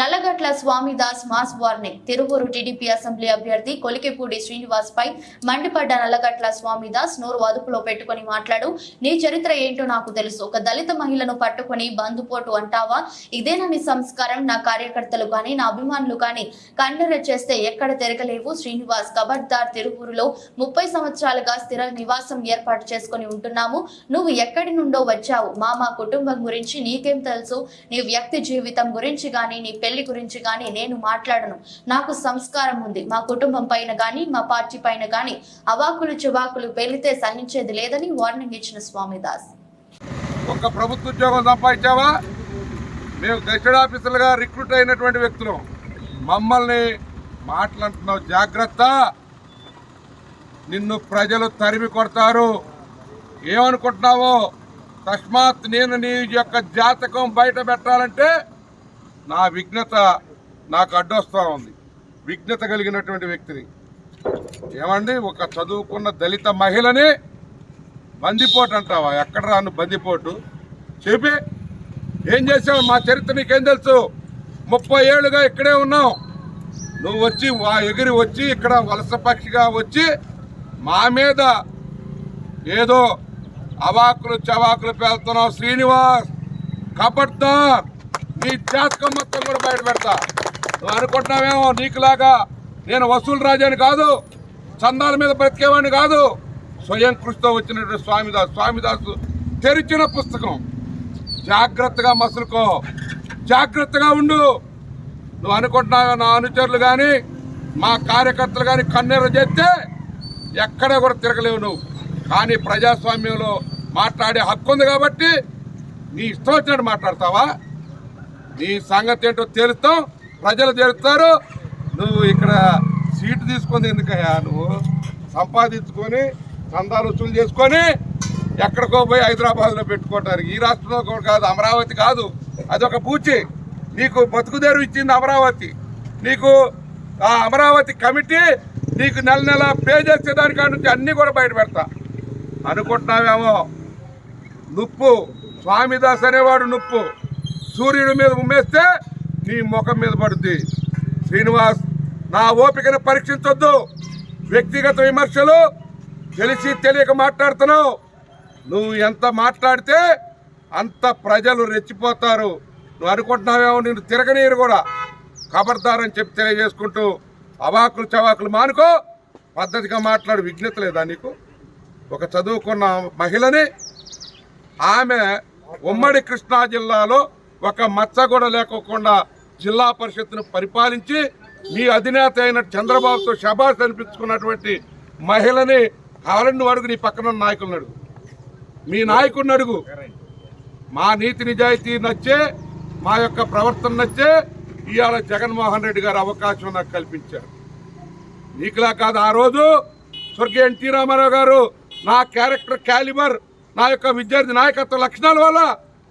Nallagatla Swamidas mass warning. Tiruvuru TDP assembly అభ్యర్థి కొలికిపూడి శ్రీనివాస్ పై మండిపడ్డ నల్లగట్ల స్వామిదాస్ నోరు అదుపులో పెట్టుకుని మాట్లాడు. నీ చరిత్ర ఏంటో నాకు తెలుసు. ఒక దళిత మహిళను పట్టుకుని బందుపోటు అంటావా? ఇదేనా నీ సంస్కారం? నా కార్యకర్తలు కానీ నా అభిమానులు కానీ కన్నెర చేస్తే ఎక్కడ తిరగలేవు? శ్రీనివాస్ కబడ్దార్ తిరువూరులో ముప్పై సంవత్సరాలుగా స్థిర నివాసం ఏర్పాటు చేసుకుని ఉంటున్నాము. నువ్వు ఎక్కడి నుండో వచ్చావు. మా మా కుటుంబం గురించి నీకేం తెలుసు? నీ వ్యక్తి జీవితం గురించి కానీ నీ పెళ్ళి గురించి కానీ నేను మాట్లాడను. నాకు సంస్కారం ఉంది. మా కుటుంబం పైన కానీ మా పార్టీ పైన కానీ అవాకులు చువాకులు పెళ్ళితే సహించేది లేదని వార్నింగ్ ఇచ్చిన స్వామిదాస్. ఒక ప్రభుత్వ ఉద్యోగం సంపాదించావా? మేము గెస్టెడ్ ఆఫీసర్లుగా రిక్రూట్ అయినటువంటి వ్యక్తులు. మమ్మల్ని మాట్లాడుతున్నావు. జాగ్రత్త. నిన్ను ప్రజలు తరిమి కొడతారు. ఏమనుకుంటున్నావో? తస్మాత్ నేను నీ యొక్క జాతకం బయట పెట్టాలంటే నా విఘ్నత నాకు అడ్డొస్తూ ఉంది. విఘ్నత కలిగినటువంటి వ్యక్తిని. ఏమండి? ఒక చదువుకున్న దళిత మహిళని బందిపోటు అంటావా? ఎక్కడ రాను బందిపోటు? చెప్పి. ఏం చేసావు? మా చరిత్ర నీకేం తెలుసు? ముప్పై ఏళ్ళుగా ఇక్కడే ఉన్నావు. నువ్వు వచ్చి వా ఎగిరి వచ్చి ఇక్కడ వలస పక్షిగా వచ్చి మా మీద ఏదో అవాకులు చవాకులు పేలుతున్నావు శ్రీనివాస్. కబడ్దార్. నీ జాతకం మొత్తం కూడా బయట పెడతా. నువ్వు అనుకుంటున్నావేమో నీకులాగా నేను వసూలు రాజాని కాదు చందాల మీద బ్రతికేవాడిని కాదు. స్వయం కృషితో వచ్చినటువంటి స్వామిదాస్ స్వామిదాసు తెరిచిన పుస్తకం. జాగ్రత్తగా మసులుకో. జాగ్రత్తగా ఉండు. నువ్వు అనుకుంటున్నావు నా అనుచరులు కానీ మా కార్యకర్తలు కానీ కన్నీరు చేస్తే ఎక్కడ కూడా తిరగలేవు నువ్వు. కానీ ప్రజాస్వామ్యంలో మాట్లాడే హక్కు ఉంది కాబట్టి నీ ఇష్టం వచ్చినట్టు మాట్లాడతావా? నీ సంగతి ఏంటో తెలుస్తాం ప్రజలు తెలుస్తారు. నువ్వు ఇక్కడ సీటు తీసుకుంది ఎందుకయ్యా నువ్వు? సంపాదించుకొని చందాలు వసూలు చేసుకొని ఎక్కడికో పోయి హైదరాబాద్లో పెట్టుకుంటారు. ఈ రాష్ట్రంలో కూడా కాదు అమరావతి కాదు. అదొక పూచి. నీకు బతుకుదేరు ఇచ్చింది అమరావతి. నీకు ఆ అమరావతి కమిటీ నీకు నెల నెల పే చేసే దానికాడ నుంచి అన్నీ కూడా బయట పెడతా. అనుకుంటున్నావేమో? నుప్పు. స్వామిదాస్ అనేవాడు నుప్పు. సూర్యుడి మీద ఉమ్మేస్తే నీ ముఖం మీద పడుద్ది. శ్రీనివాస్ నా ఓపికను పరీక్షించొద్దు. వ్యక్తిగత విమర్శలు తెలిసి తెలియక మాట్లాడుతున్నావు. నువ్వు ఎంత మాట్లాడితే అంత ప్రజలు రెచ్చిపోతారు. నువ్వు అనుకుంటున్నావేమో నేను తిరగనీరు కూడా. ఖబర్దారని చెప్పి తెలియజేసుకుంటూ అవాకులు చవాకులు మానుకో. పద్ధతిగా మాట్లాడు విఘ్నత లేదా నీకు? ఒక చదువుకున్న మహిళని ఆమె ఉమ్మడి కృష్ణా జిల్లాలో ఒక మచ్చ కూడా లేకోకుండా జిల్లా పరిషత్ను పరిపాలించి మీ అధినేత అయిన చంద్రబాబుతో శబాష్ అనిపించుకున్నటువంటి మహిళని కావాలని అడుగు నీ పక్కన ఉన్న నాయకులను అడుగు. మీ నాయకుడిని అడుగు. మా నీతి నిజాయితీ నచ్చే మా యొక్క ప్రవర్తన నచ్చే ఇవాళ జగన్మోహన్ రెడ్డి గారు అవకాశం నాకు కల్పించారు. నీకులా కాదు ఆ రోజు స్వర్గీయ ఎన్టీ రామారావు గారు నా క్యారెక్టర్ క్యాలిబర్ నా యొక్క విద్యార్థి నాయకత్వ లక్షణాల వల్ల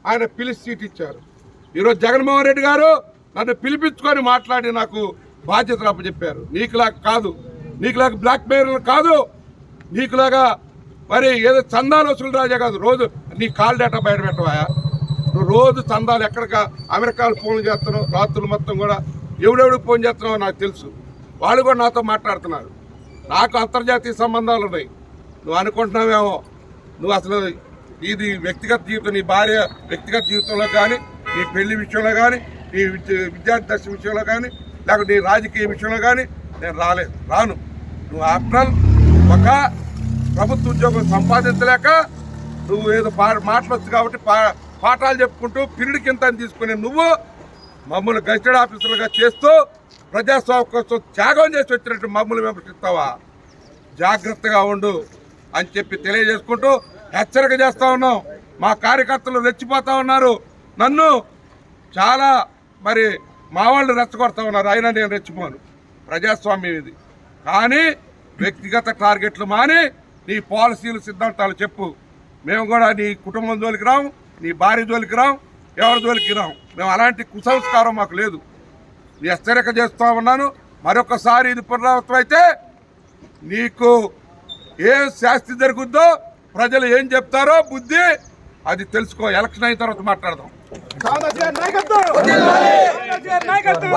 ఆయన పిలిచి సీట్ ఇచ్చారు. ఈరోజు జగన్మోహన్ రెడ్డి గారు నన్ను పిలిపించుకొని మాట్లాడి నాకు బాధ్యతలు అప్పచెప్పారు. నీకులాగా కాదు. నీకులాగా బ్లాక్ మెయిల్ కాదు. నీకులాగా మరి ఏదో చందాలు వసూలు రాజా కాదు. రోజు నీ కాల్ డేటా బయట పెట్టవా? నువ్వు రోజు చందాలు ఎక్కడిక? అమెరికాలు ఫోన్ చేస్తున్నావు. రాత్రులు మొత్తం కూడా ఎవడెవడికి ఫోన్ చేస్తున్నావో నాకు తెలుసు. వాళ్ళు కూడా నాతో మాట్లాడుతున్నారు. నాకు అంతర్జాతీయ సంబంధాలు ఉన్నాయి. నువ్వు అనుకుంటున్నావేమో? నువ్వు అసలు ఇది వ్యక్తిగత జీవితం నీ భార్య వ్యక్తిగత జీవితంలో కానీ నీ పెళ్ళి విషయంలో కానీ నీ విద్య- విద్యార్థి దశ విషయంలో కానీ లేకపోతే నీ రాజకీయ విషయంలో కానీ నేను రాలేదు. రాను. నువ్వు ఆఫ్టర్ ఒక ప్రభుత్వ ఉద్యోగం సంపాదించలేక నువ్వు ఏదో పా మాట్లాడచ్చు కాబట్టి పా పాఠాలు చెప్పుకుంటూ పిరిడి కింద తీసుకునే నువ్వు మమ్మల్ని గజెటెడ్ ఆఫీసర్లుగా చేస్తూ ప్రజాస్వామ్యం కోసం త్యాగం చేసి వచ్చినట్టు మమ్మల్ని విమర్శిస్తావా? జాగ్రత్తగా ఉండు అని చెప్పి తెలియజేసుకుంటూ హెచ్చరిక చేస్తూ ఉన్నాం. మా కార్యకర్తలు రెచ్చిపోతూ ఉన్నారు. నన్ను చాలా మరి మా వాళ్ళు రెచ్చగొడతా ఉన్నారు. అయినా నేను రెచ్చిపోను. ప్రజాస్వామ్యం ఇది. కానీ వ్యక్తిగత టార్గెట్లు మాని నీ పాలసీలు సిద్ధాంతాలు చెప్పు. మేము కూడా నీ కుటుంబం జోలికి రాం నీ భార్య జోలికి రాం ఎవరి జోలికి రాం మేము అలాంటి కుసంస్కారం మాకు లేదు. నీ హెచ్చరిక చేస్తూ ఉన్నాను. మరొకసారి ఇది పునరావృతం అయితే నీకు ఏం శాస్తి జరుగుద్దో ప్రజలు ఏం చెప్తారో బుద్ధి అది తెలుసుకో ఎలక్షన్ అయిన తర్వాత మాట్లాడదాం. నాయకత్వం!